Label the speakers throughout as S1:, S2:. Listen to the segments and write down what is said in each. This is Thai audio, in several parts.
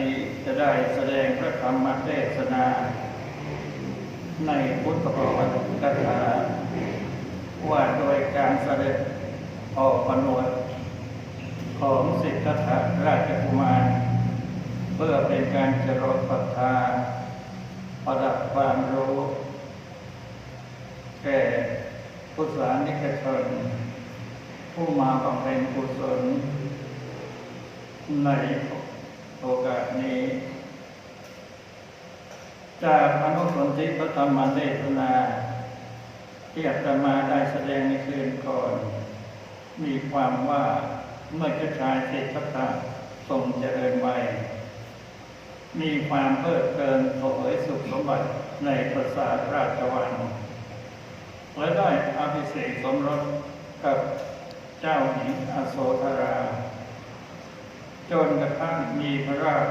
S1: นี้จะได้แสดงพระธรรมเทศนา ในพุทธภวติกถาว่าโดยการเสด็จออกผนวดของสิทธัตถราชกุมาร เพื่อเป็นการเจริญศรัทธาประดับความรู้ แก่พุทธานิกชน ผู้มาบำเพ็ญกุศลใน โอกาสนี้ จากอนุสนธิพระธรรมเทศนาที่อาตมาได้แสดงในคืนก่อน มีความว่าเมื่อเจ้าชายเศรษฐะทรงเจริญไวัยมีความเพลิดเพลินเสวยสุขสมบัติในปราสาทราชวังและได้อภิเษกสมรสกับเจ้าหญิงอโศธรา จนกระทั่งมีพระราช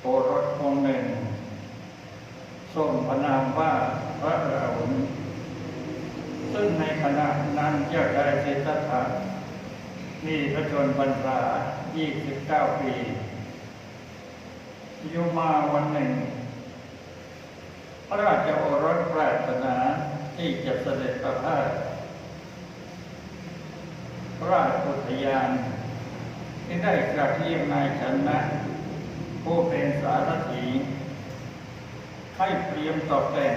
S1: โอรสองค์หนึ่งทรงพระนามว่าพระราหุลซึ่งในขณะนั้นเจ้าชายสิทธัตถะมีพระชนพรรษา29 ปีอยู่มาวันหนึ่ง พระราชโอรสปรารถนาที่จะเสด็จประพาสพระราชอุทยาน ที่ได้กระเทียมนายชนะผู้เป็นสารถีให้เตรียมตกแต่ง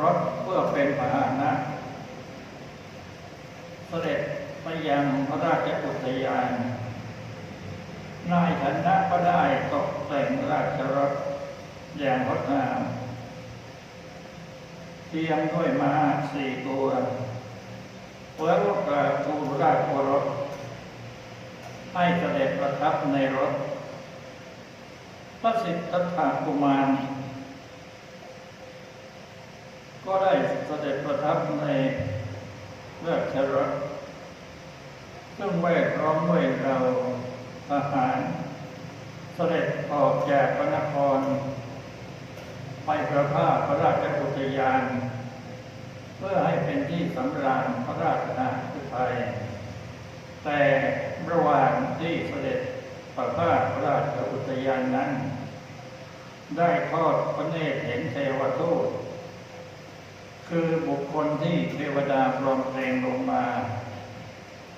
S1: รถเพื่อเป็นพาหนะเสด็จไปยังพระราชอุทยาน นายชนะก็ได้ตกแต่งราชรถอย่างงดงามเตรียมด้วยมาสี่ตัวแล้วก็กราบทูราชโอรส ให้เสด็จประทับในรถ พระสิทธัตถะกุมาร ก็ได้เสด็จประทับในเลือกชรถซึ่งแวดล้อมด้วยเราทหาร เสด็จออกจากพระนคร ไปประพาพระราชอุทยาน เพื่อให้เป็นที่สำราญพระราชนาธิไทย แต่ระหว่างที่เสด็จประพาสพระราชอุทยานนั้น ได้ทอดพระเนตรเห็นเทวทูตคือบุคคลที่เทวดาปลอมเพลงลงมา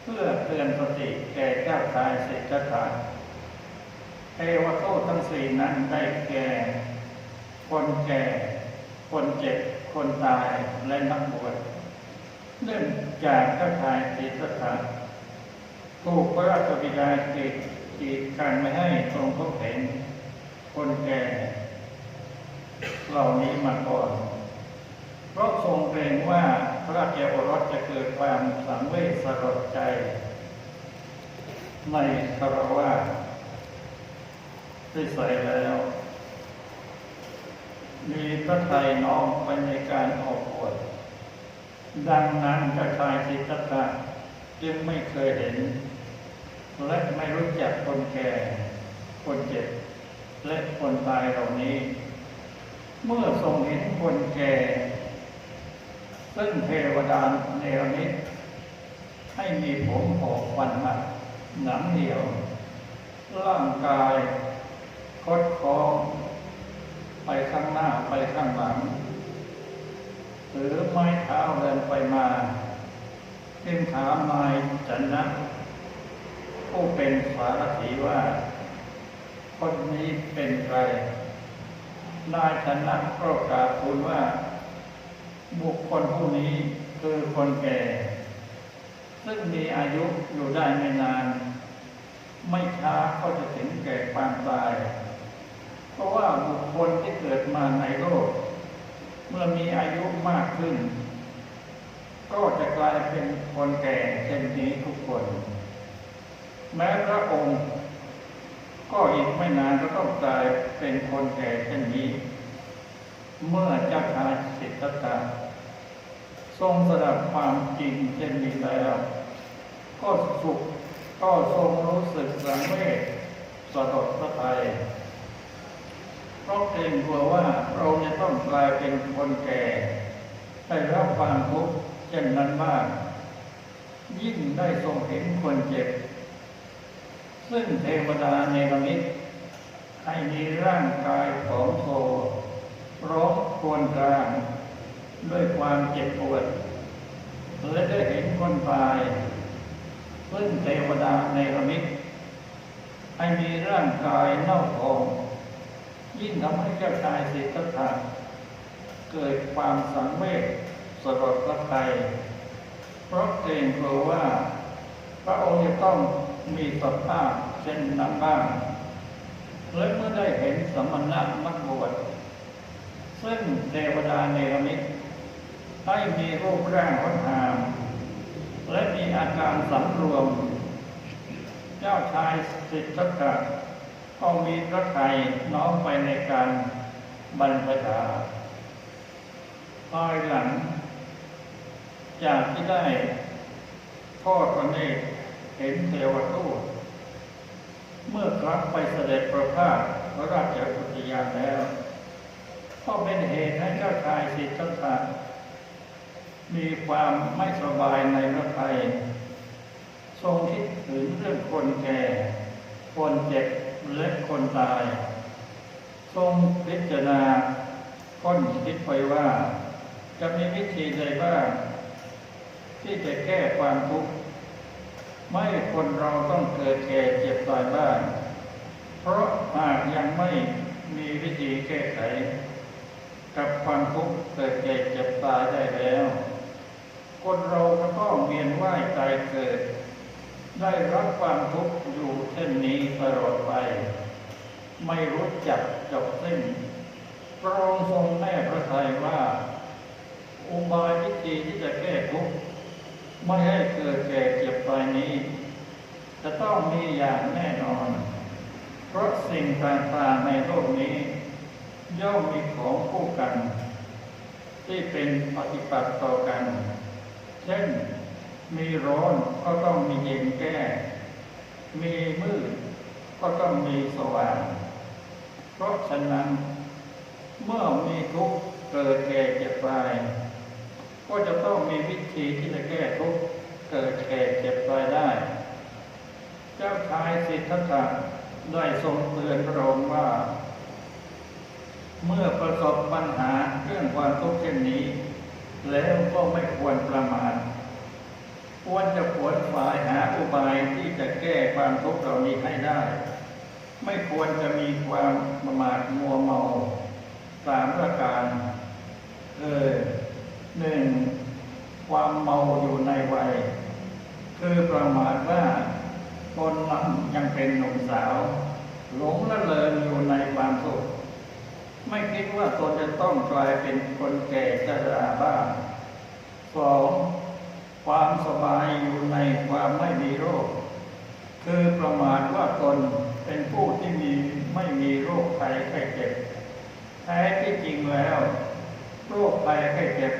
S1: เพื่อเตือนสติแก่เจ้าชายเศรษฐาเทวทูตทั้งสี่นั้นได้แก่ คนแก่ คนเจ็บ คนตายและนักบวชเนื่องจากเจ้าชายเศรษฐา ถูกพระราชบิดากีดกีดกันไม่ให้ทรงพบเห็น คนแก่เหล่านี้มาก่อนเพราะทรงเกรงว่าพระราชโอรสจะเกิดความสังเวชสลดใจ ในคารวะที่ใส่แล้ว มีพระไทยน้อมไปในการออกบวชดังนั้นเจ้าชายสิทธัตถะจึงไม่เคยเห็น และไม่รู้จักคนแก่ คนเจ็บ และคนตายเหล่านี้ เมื่อทรงเห็นคนแก่ ซึ่งเทวดาเนรมิตให้มีผมออกวันหัดหนังเดียว ร่างกาย คดคองไปข้างหน้าไปข้างหลัง หรือไม้เท้าเดินไปมาจึงถามายจันนะ ผู้เป็นสารถีว่า คนนี้เป็นใครนายชนะก็กราบทูลว่า บุคคลผู้นี้คือคนแก่ ซึ่งมีอายุอยู่ได้ไม่นาน ไม่ช้าก็จะถึงแก่ความตาย เพราะว่าบุคคลที่เกิดมาในโลก เมื่อมีอายุมากขึ้น ก็จะกลายเป็นคนแก่เช่นนี้ทุกคน แม้พระองค์ ก็อีกไม่นานก็ต้องกลายเป็นคนแก่เช่นนี้ เมื่อเจ้าชายสิทธัตถะทรงสดับความจริงเช่นนี้แล้ว ก็สุขก็ทรงรู้สึกสังเวชสลดสะไทยเพราะเกรงกลัวว่าพระองค์จะต้องกลายเป็นคนแก่ได้รับความทุกข์เช่นนั้นบ้างยิ่งได้ทรงเห็นคนเจ็บ ซึ่งเทวดาเนรมิตให้มีร่างกายของโซร้องควรครางด้วยความเจ็บปวดและได้เห็นคนตาย ซึ่งเทวดาเนรมิตให้มีร่างกายเน่าทอง ยิ่งทำให้เจ้าชายสิทธัตถะเกิดความสังเวชสลดพระทัยเพราะเกรงกลัวว่า พระองค์จะต้อง มีสภาพเช่นนั้นบ้างและเมื่อได้เห็นสมณะนักบวชซึ่งเทวดาเนรมิตให้มีรูปร่างงดงาม และมีอาการสำรวม เจ้าชายสิทธัตถะก็มีพระทัยน้อมไปในการบรรพชาภายหลัง จากที่ได้ทอดพระเนตร เห็นเทวทูตเมื่อกลับไปเสด็จประพาสพระราชกุฏิยานแล้วก็เป็นเหตุให้เจ้าชายสิทธัตถะมีความไม่สบายในพระทัยทรงคิดถึงเรื่องคนแก่ คนเจ็บและคนตาย ทรงพิจารณาค้นคิดไปว่า จะมีวิธีใดบ้าง ที่จะแก้ความทุกข์ ไม่คนเราต้องเกิดแก่เจ็บตายบ้างเพราะหากยังไม่มีวิธีแก้ไข กับความทุกข์เกิดแก่เจ็บตายได้แล้ว คนเราก็ต้องเวียนว่ายตายเกิด ได้รับความทุกข์อยู่เช่นนี้ตลอดไป ไม่รู้จักจบสิ้นพระองค์ทรงแน่พระทัยว่า อุบายวิธีที่จะแก้ทุกข์ ไม่ให้เกิดแก่เจ็บตายนี้ จะต้องมีอย่างแน่นอน เพราะสิ่งต่างๆในโลกนี้ ย่อมมีของคู่กัน ที่เป็นปฏิปักษ์ต่อกัน เช่น มีร้อนก็ต้องมีเย็นแก้ มีมืดก็ต้องมีสว่าง เพราะฉะนั้น เมื่อมีทุกข์เกิดแก่เจ็บตาย ก็จะต้องมีวิธีที่จะแก้ทุกข์เกิดแก่เจ็บตายได้ เจ้าชายสิทธัตถะได้ทรงเตือนพระองค์ว่า เมื่อประสบปัญหาเรื่องความทุกข์เช่นนี้ แล้วก็ไม่ควรประมาทควรจะขวนฝ่ายหาอุบายที่จะแก้ความทุกข์เหล่านี้ให้ได้ ไม่ควรจะมีความประมาทมัวเมาสามประการคือ หนึ่งความเมาอยู่ในวัย คือประมาทว่าคนนั้นยังเป็นหนุ่มสาว หลงละเลงอยู่ในความสุข ไม่คิดว่าตนจะต้องกลายเป็นคนแก่ชราบ้างสองความสบายอยู่ในความไม่มีโรค คือประมาทว่าตนเป็นผู้ที่มีไม่มีโรคภัยไข้เจ็บแท้ที่จริงแล้ว โรคภัยไข้เจ็บ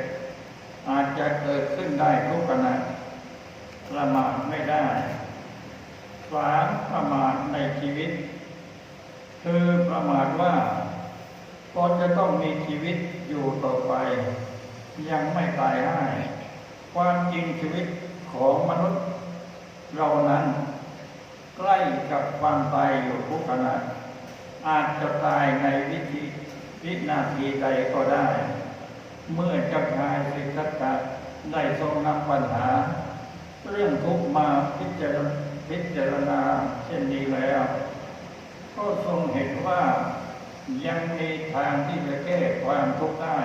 S1: อาจจะเกิดขึ้นได้ทุกขณะประมาทไม่ได้สามประมาทในชีวิต คือประมาทว่าตนจะต้องมีชีวิตอยู่ต่อไป ยังไม่ตายง่ายความจริงชีวิตของมนุษย์ เรานั้น ใกล้กับความตายอยู่ทุกขณะอาจจะตายในวิธีวินาทีใดก็ได้ เมื่อเจ้าชายสิทธัตถะได้ทรงนำปัญหา เรื่องทุกมาพิจารณาพิจารณาเช่นนี้แล้ว ก็ทรงเห็นว่ายังมีทางที่จะแก้ความทุกข์ได้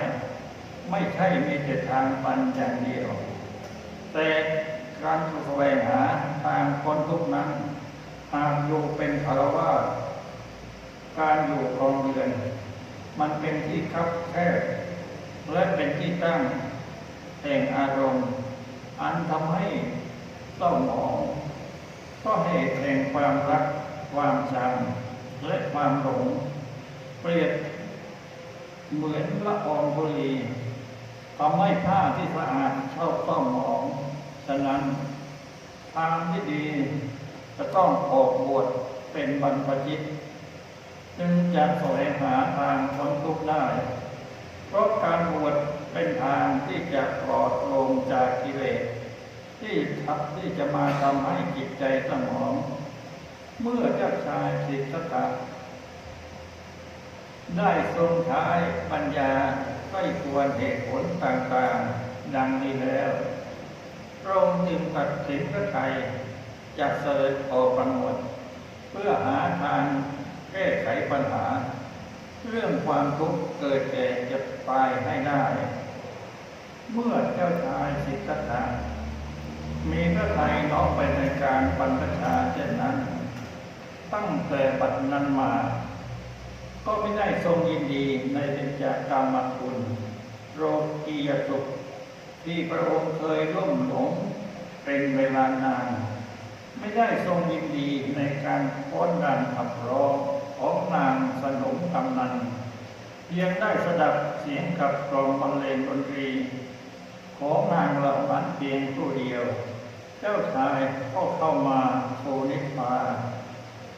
S1: ไม่ใช่มีแต่ทางปันอย่างเดียว แต่การแสวงหาทางพ้นทุกนั้นหากอยู่เป็นคารวะการอยู่ครองเรือน มันเป็นที่คับแคบ และเป็นที่ตั้งแห่งอารมณ์ อันทำให้เศร้าหมองก็เหตุแห่งความรัก ความชังและความหลงเปรียบเหมือนละอองบุรีทำให้ผ้าที่สะอาดเข้าต้องหมองฉะนั้นทางที่ดีจะต้องออกบวชเป็นบรรพชิต จึงจะแสวงหาทางพ้นทุกข์ได้ เพราะการบวชเป็นทางที่จะปลอดโปร่งจากกิเลสที่ทับที่จะมาทำให้จิตใจสมอง เมื่อเจ้าชายสิทธัตถะได้ทรงใช้ปัญญาใกล้ควรเหตุผลต่างๆ ดังนี้แล้วพระองค์จึงตัดสินพระไทยจะเสด็จออกประมวลเพื่อหาทางแก้ไขปัญหา เรื่องความทุกข์เกิดแก่เจ็บตายให้ได้ เมื่อเจ้าชายสิทธัตถะมีพระไทยน้อมไปในการบรรพชาเช่นนั้น ตั้งแต่บัดนั้นมา ก็ไม่ได้ทรงยินดีในเป็นจากกรรมคุณ โรกียสุขที่พระองค์เคยร่วมหลงเป็นเวลานาน ไม่ได้ทรงยินดีในการพ้นการขับร้อง ของนางสนมกำนัน เพียงได้สดับเสียงขับกลองบรรเลงดนตรี ของนางเหล่านั้นเพียงผู้เดียว เจ้าชายก็เข้ามาโชนิพา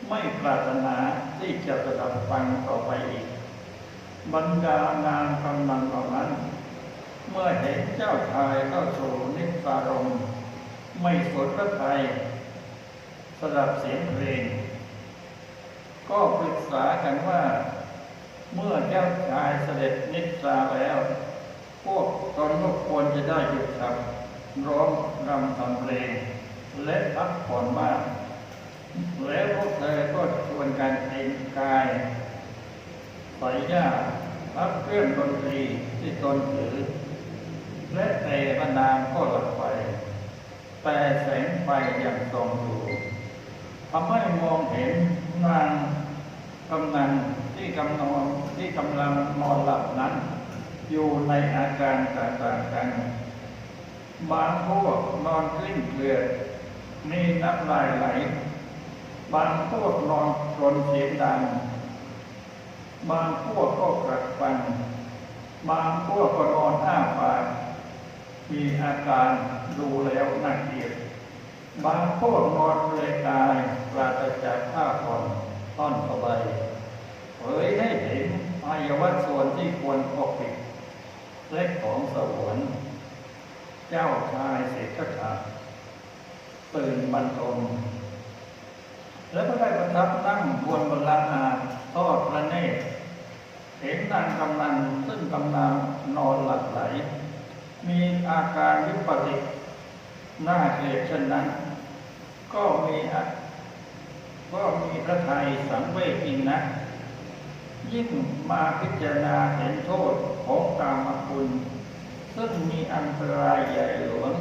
S1: ไม่ปรารถนาที่จะสดับฟังต่อไปอีก บรรดานางกำนันเหล่านั้น เมื่อเห็นเจ้าชายเข้าสู่นิพานมไม่สนพระไทยสดับเสียงเพลง ก็ปรึกษากันว่า เมื่อเจ้าชายเสด็จนิพพาแล้ว พวกตนก็ควรจะได้หยุดทำร้องรำทำเพลง และพักผ่อนบ้างแล้วพวกเธอก็ชวนกันเองกายใส่ย่าพักเครื่องดนตรีที่ตนถือ และแต่บรรดาก็หลับไปแต่แสงไฟยังส่องอยู่ทำให้มองเห็นนาง กำนันที่กำนอนที่กำลังนอนหลับนั้น อยู่ในอาการต่างๆกัน บางพวกนอนกลิ้งเกลือดมีน้ำลายไหล บางพวกนอนกรนเสียงดัง บางพวกก็กรัดฟัน บางพวกก็นอนอ้าปากมีอาการดูแล้วน่าเกลียดบางพวกนอนเลยกายปราศจากผ้าผ่อน ท่อนสบายเผยให้เห็นอายวัตส่วนที่ควรปกปิดเล็กของสวรรค์เจ้าชายเศรษฐาตื่นบรรทมแล้วก็ได้ประทับนั่งบนบนลังอาทอดพระเนตรเห็นนางกำนันซึ่งกำลังนอนหลับไหล มีอาการวิปติหน้าเกลียดเช่นนั้น ก็มีอะ ก็มีพระทัยสังเวชจริงนะ ยิ่งมาพิจารณาเห็นโทษของกามคุณ ซึ่งมีอันตรายใหญ่หลวง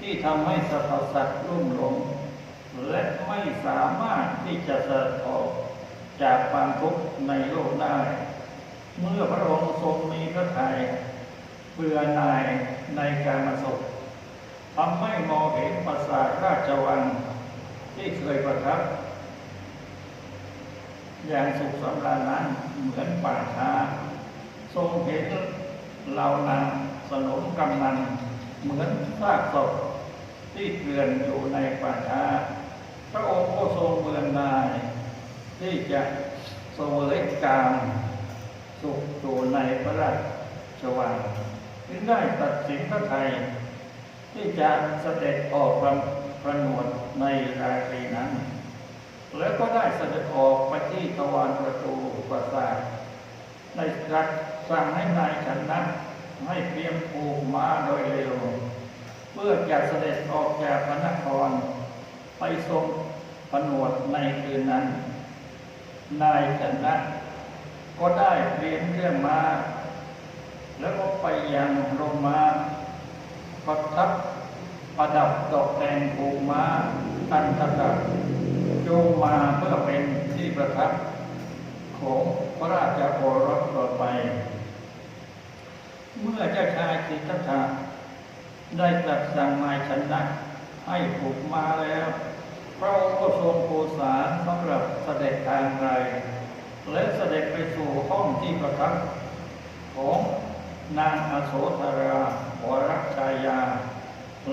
S1: ที่ทำให้สรรพสัตว์รุ่มหลง และไม่สามารถที่จะสะออกจากความทุกข์ในโลกได้ เมื่อพระองค์ทรงมีพระทัยเบื่อหน่ายในการมาสุขทำให้มองเห็นปราสาทราชวังที่เคยประทับ อย่างสุขสำราญนั้นเหมือนป่าช้า ทรงเห็นเหล่านางสนมกำนัน เหมือนซากศพที่เกลื่อนอยู่ในป่าช้า พระองค์ก็ทรงเบือนนาย ที่จะเสวยกามสุขอยู่ในพระราชวังจึงได้ตัดสินพระไทย ที่จะเสด็จออกประประนวดในราตรีนั้น แล้วก็ได้เสด็จออกไปที่ตะวันประตูปราสาทได้รักสั่งให้นายฉันนั้นให้เตรียมผูกม้าโดยเร็ว เพื่อจะเสด็จออกจากพระนคร ไปทรงผนวดในคืนนั้น นายฉันนั้นก็ได้เตรียมเครื่องม้าแล้วก็ไปยังโรงม้าประทับประดับตกแต่งผูกม้าอันตราย จงมาเพื่อเป็นที่ประทับของพระราชโอรสต่อไป เมื่อเจ้าชายสิทธัตถะได้ตรัสสั่งนายชนะให้ผูกมาแล้ว พระองค์ก็ทรงโปรสารสำหรับเสด็จทางไกลและเสด็จไปสู่ห้องที่ประทับของนางอโศธราวรชายา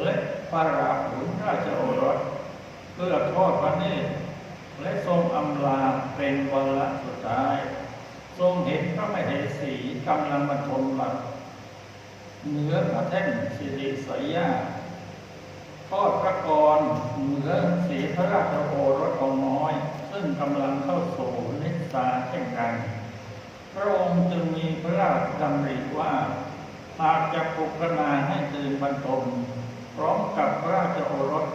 S1: และพระราหุลราชโอรสเพื่อทอดพระเนตร และทรงอำลาเป็นวันละสุดท้าย ทรงเห็นพระมเหสีกำลังบรรทมหลับเหนือพระแท่นสิริสยญาทอดพระกรเหนือสีพระราชโอรสองน้อย ซึ่งกำลังเข้าสู่นิสสาเช่นกัน พระองค์จึงมีพระราชดำริว่าหากจะปลุกนาให้ตื่นบรรทมพร้อมกับพระราชโอรส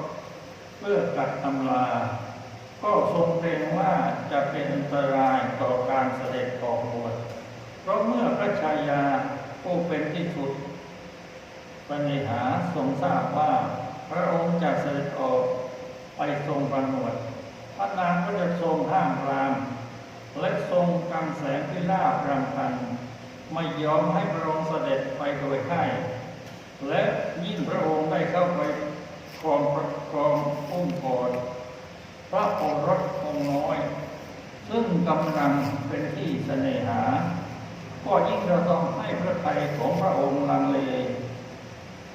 S1: เพื่อกัดตำลา ก็ทรงเกรงว่าจะเป็นอันตรายต่อการเสด็จออกบวชเพราะเมื่อพระชายาผู้เป็นที่สุดปัญหาทรงทราบว่าพระองค์จะเสด็จออกไปทรงประนวดพระนางก็จะทรงห้ามปรามและทรงกำแสงพิราบรำพันไม่ยอมให้พระองค์เสด็จไปโดยให้และยิ่งพระองค์ได้เข้าไปครองครองอุ้มกอด พระโอรสองค์น้อย ซึ่งกำลังเป็นที่เสน่หา ก็ยิ่งจะต้องให้พระทัยของพระองค์ลังเล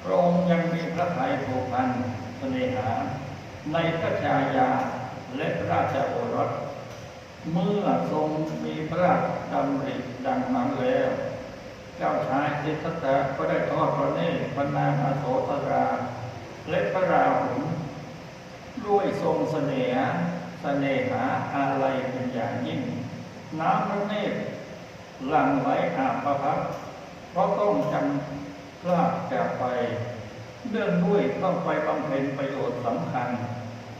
S1: พระองค์ยังมีพระทัยผูกพันเสน่หา ในพระชายาและพระราชโอรส เมื่อทรงมีพระดำริดังนั้นแล้ว เจ้าชายสิทธัตถะก็ได้ทอดพระเนตรพระนางอโศตรา และพระราหุล ด้วยทรงเสน่หาเสน่หาอะไรเป็นอย่างยิ่ง น้ำพระเนตรหลั่งไหลอาบประพักเพราะต้องจำพลาดจากไป เนื่องด้วยต้องไปบำเพ็ญประโยชน์สำคัญ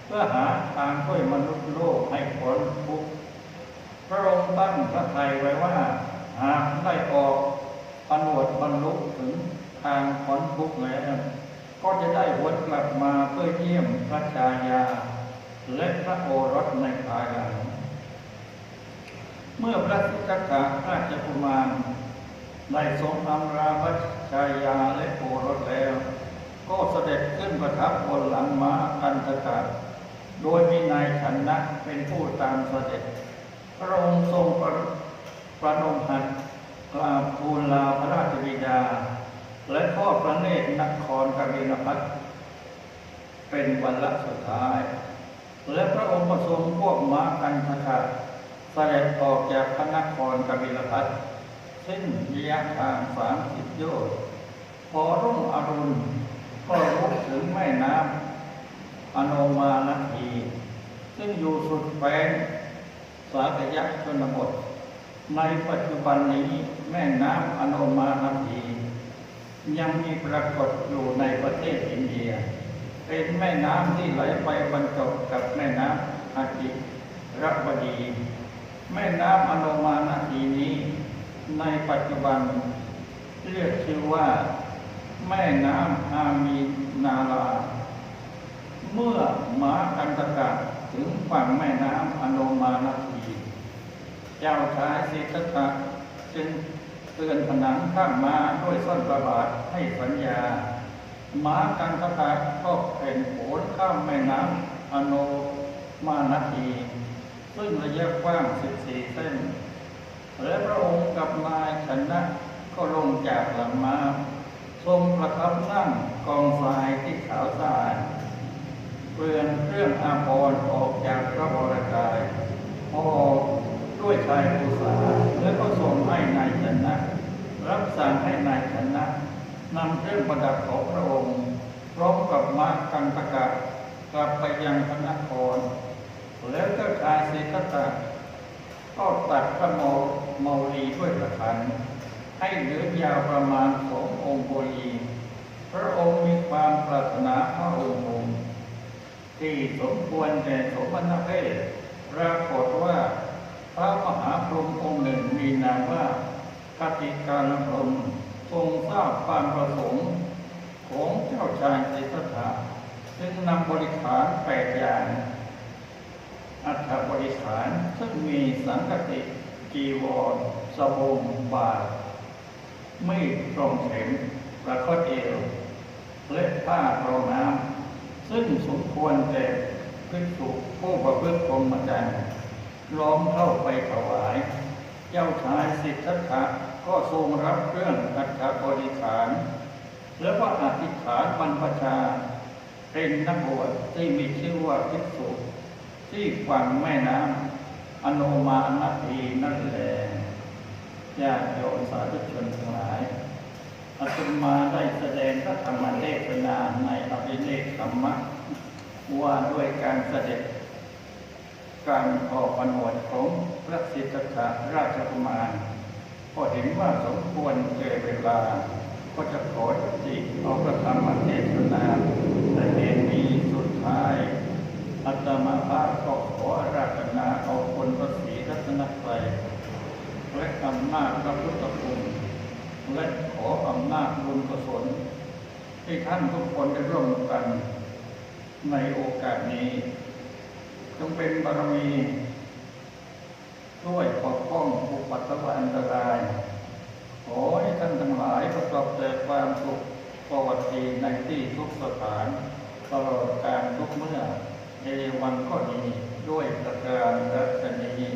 S1: เพื่อหาทางช่วยมนุษย์โลกให้พ้นทุกข์พระองค์ตั้งพระทัยไว้ว่า หากได้ออกผนวดบรรลุถึงทางพ้นทุกข์แล้ว ก็จะได้วนกลับมาเพื่อเยี่ยมพระชายา และพระโอรสในภายหลัง เมื่อพระสิทธัตถะราชกุมารได้ทรงอำลาพระชายาและโอรสแล้ว ก็เสด็จขึ้นประทับบนหลังม้ากันตกะโดยมีนายชนะเป็นผู้ตามเสด็จ พระองค์ทรงประประนมหัตถ์กราบทูลลาพระราชบิดา และทอดพระเนตรนครกบิลพัทเป็นวันละสุดท้าย และพระองค์ก็ทรงพวกม้ากันทกะเสด็จออกจากพระนครกบิลพัทสิ้นระยะทางสามสิบโยชน์พอรุ่งอรุณก็ลุกถึงแม่น้ำอโนมานาทีซึ่งอยู่สุดแคว้นสากยักษ์ชนบทในปัจจุบันนี้แม่น้ำอโนมานาที ยังมีปรากฏอยู่ในประเทศอินเดีย เป็นแม่น้ำที่ไหลไปบรรจบกับแม่น้ำอาจิรบดี แม่น้ำอโนมานาทีนี้ ในปัจจุบันเรียกชื่อว่า แม่น้ำอามีนาลา เมื่อหมากันตกะถึงฝั่งแม่น้ำอโนมานาที เจ้าชายสิทธัตถะจึง เตือนผนังข้างมาด้วยส้นประบาทให้สัญญาหมากันตกะก็เป็นโขนข้ามแม่น้ำอโนมานาทีซึ่งระยะกว้าง 14 เส้น และพระองค์กับนายชนะก็ลงจากหลังมาทรงประทับนั่งกองทรายที่ขาวสะอาดเปลือนเครื่องอาภรณ์ออกจากพระวรกายพอ ด้วยชายภูษาแล้วก็ทรงให้นายชนะรับสั่งให้นายชนะนำเครื่องประดับของพระองค์พร้อมกับม้ากันตกะกลับไปยังพระนคร แล้วเจ้าชายสิทธัตถะก็ตัดพระโมเมาลีด้วยประคันให้เหลือยาวประมาณสององค์โบลีพระองค์มีความปรารถนาพระองค์องค์ ที่สมควรแก่สมณเพศปรากฏว่า พระมหาพรหมองค์หนึ่งมีนามว่าคติการพรหมทรงทราบความประสงค์ของเจ้าชายสิทธัตถะจึงนำบริขารแปดอย่าง อัฐบริขารซึ่งมีสังกติจีวรสบงบาทไม่ตรงเข็มประคตเอวและผ้ารองน้ำซึ่งสมควรแก่ภิกษุผู้ประพฤติพรหมจรรย์ ล้อมเข้าไปถวาย เจ้าชายสิทธัตถะก็ทรงรับเครื่องอัฐบริขาร แล้วก็อธิษฐานบรรพชา เป็นนักบวชที่มีชื่อว่าภิกษุที่ฝั่งแม่น้ำอโนมานาทีนั่นแหละญาติโยมสาธุชนทั้งหลายอาตมาได้แสดงพระธรรมเทศนาในอภิเนกธรรมะว่าด้วยการเสด็จ การออกผนวดของพระสิทธัตถะราชกุมารก็เห็นว่าสมควรเจอเวลา ก็จะขอยุติเอาพระธรรมเทศนาแต่เหตุนี้สุดท้ายอาตมาภาพก็ขอราธนาเอาคนพระศรีรัตนตรัยและอำนาจพระพุทธคุณและขออำนาจบุญกุศลให้ท่านทุกคนได้ร่วมกันในโอกาสนี้ จงเป็นบารมีช่วยปกป้องอุปัตตวอันตราย ขอให้ท่านทั้งหลายประกอบแต่ความสุขปวัติในที่ทุกสถานตลอดการทุกเมื่อเอวันก็ดีด้วยประการรัตนี